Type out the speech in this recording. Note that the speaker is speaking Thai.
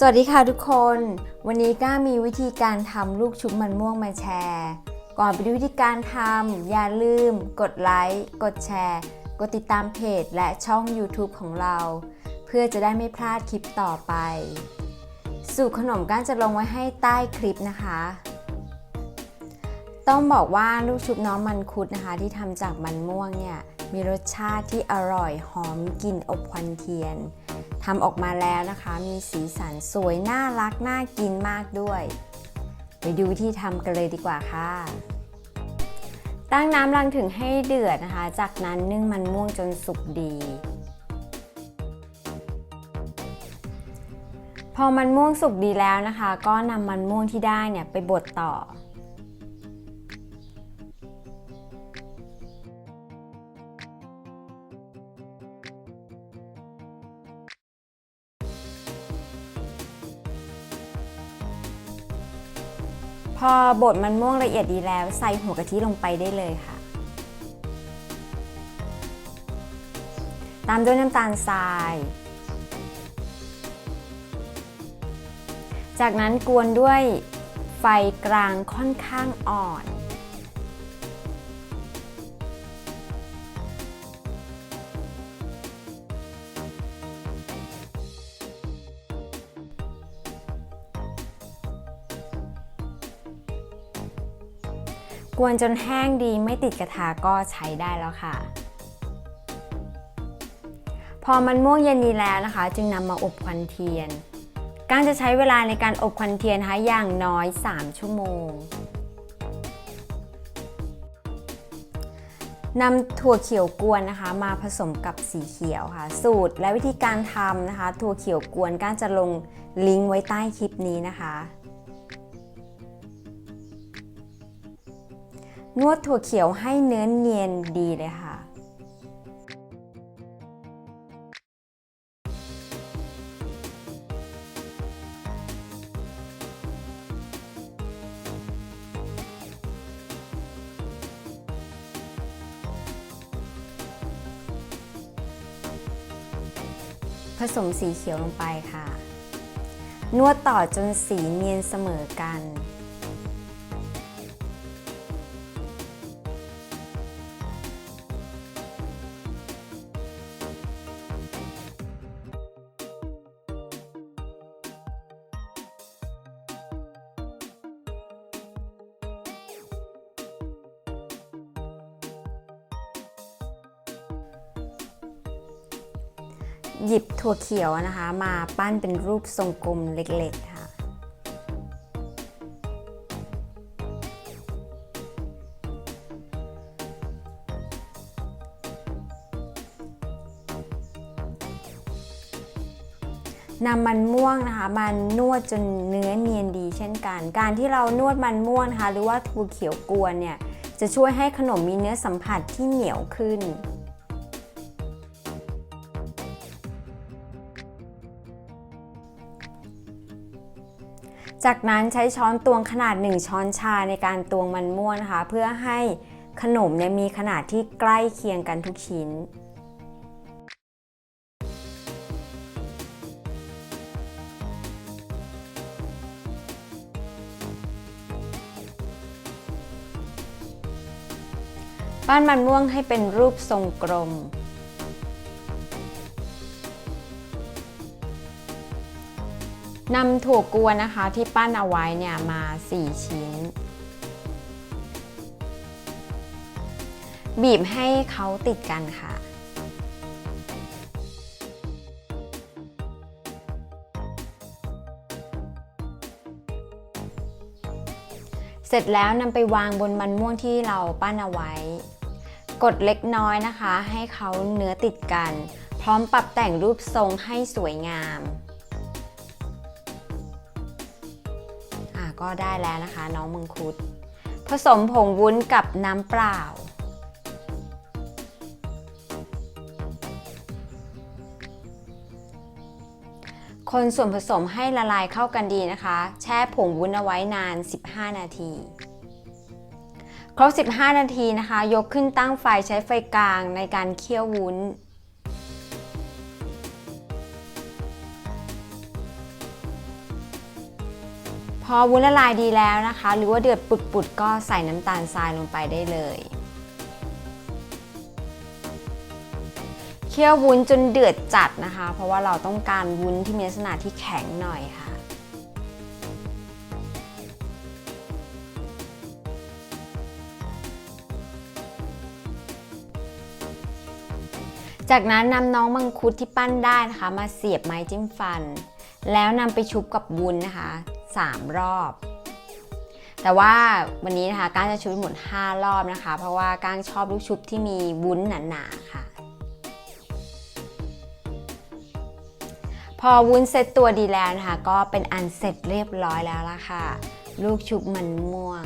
สวัสดีค่ะทุกคน วันนี้ก้ามีวิธีการทำลูกชุบมันม่วงมาแชร์ ก่อนไปดูวิธีการทำอย่าลืม กดไลค์ กดแชร์ กดติดตามเพจและช่อง YouTube ของเรา เพื่อจะได้ไม่พลาดคลิปต่อไป สูตรขนมก้านจะลงไว้ให้ใต้คลิปนะคะ ต้องบอกว่าลูกชุบน้องมันคุดนะคะ ที่ทำจากมันม่วงเนี่ยมีรสชาติที่อร่อยหอมกลิ่นอบควันเทียน ทำออกมาแล้วนะคะ มีสีสันสวยน่ารักน่ากินมากด้วย ไปดูวิธีทำกันเลยดีกว่าค่ะ ตั้งน้ำรังถึงให้เดือดนะคะ จากนั้นนึ่งมันม่วงจนสุกดี พอมันม่วงสุกดีแล้วนะคะ ก็นำมันม่วงที่ได้เนี่ยไปบดต่อ พอบดมันม่วงละเอียดดีแล้ว ใส่หัวกะทิลงไปได้เลยค่ะ ตามด้วยน้ำตาลทราย จากนั้นกวนด้วยไฟกลางค่อนข้างอ่อน กวนจนแห้งดีไม่ติดกระทะก็ใช้ได้แล้วค่ะ พอมันม่วงเย็นดีแล้วนะคะ จึงนำมาอบควันเทียนการจะใช้เวลาในการอบควันเทียนนะคะอย่างน้อย 3 ชั่วโมงนำถั่วเขียวกวนนะคะมาผสมกับสีเขียวค่ะ สูตรและวิธีการทำนะคะ ถั่วเขียวกวนก้านจะลงลิงก์ไว้ใต้คลิปนี้นะคะ นวดถั่วเขียวให้เนื้อเนียนดีเลยค่ะ ผสมสีเขียวลงไปค่ะ นวดต่อจนสีเนียนเสมอกัน หยิบถั่วเขียวนะคะ มาปั้นเป็นรูปทรงกลมเล็กๆค่ะ นำมันม่วงนะคะ มันนวดจนเนื้อเนียนดีเช่นกัน การที่เรานวดมันม่วงนะคะ หรือว่าถั่วเขียวกวนเนี่ย จะช่วยให้ขนมมีเนื้อสัมผัสที่เหนียวขึ้น จากนั้นใช้ช้อนตวงขนาด 1 ช้อนชาในการตวงมันม่วนนะคะเพื่อให้ขนมเนี่ยมีขนาดที่ใกล้เคียงกันทุกชิ้น ปั้นมันม่วงให้เป็นรูปทรงกลม นำถั่วกวนนะคะที่ปั้นเอาไว้เนี่ยมา 4 ชิ้น บีบให้เขาติดกันค่ะ เสร็จแล้วนำไปวางบนมันม่วงที่เราปั้นเอาไว้ กดเล็กน้อยนะคะ ให้เขาเนื้อติดกัน พร้อมปรับแต่งรูปทรงให้สวยงาม ก็ได้แล้วนะคะ น้องมังคุด ผสมผงวุ้นกับน้ำเปล่า คนส่วนผสมให้ละลายเข้ากันดีนะคะ แช่ผงวุ้นเอาไว้นาน 15 นาที ครบ 15 นาทีนะคะ ยกขึ้นตั้งไฟใช้ไฟกลางในการเคี่ยววุ้น พอวุ้นละลายดีแล้วนะคะ หรือว่าเดือดปุดๆก็ใส่น้ำตาลทรายลงไปได้เลยเคี่ยววุ้นจนเดือดจัดนะคะ เพราะว่าเราต้องการวุ้นที่มีลักษณะที่แข็งหน่อยค่ะ จากนั้นนำน้องมังคุดที่ปั้นได้นะคะ มาเสียบไม้จิ้มฟัน แล้วนำไปชุบกับวุ้นนะคะ 3 รอบ แต่ว่าวันนี้นะคะก้างจะชุบหมด5รอบนะคะ เพราะว่าก้างชอบลูกชุบที่มีวุ้นหนาๆค่ะ พอวุ้นเซตตัวดีแล้วนะคะ ก็เป็นอันเสร็จเรียบร้อยแล้วล่ะค่ะ ลูกชุบมันม่วง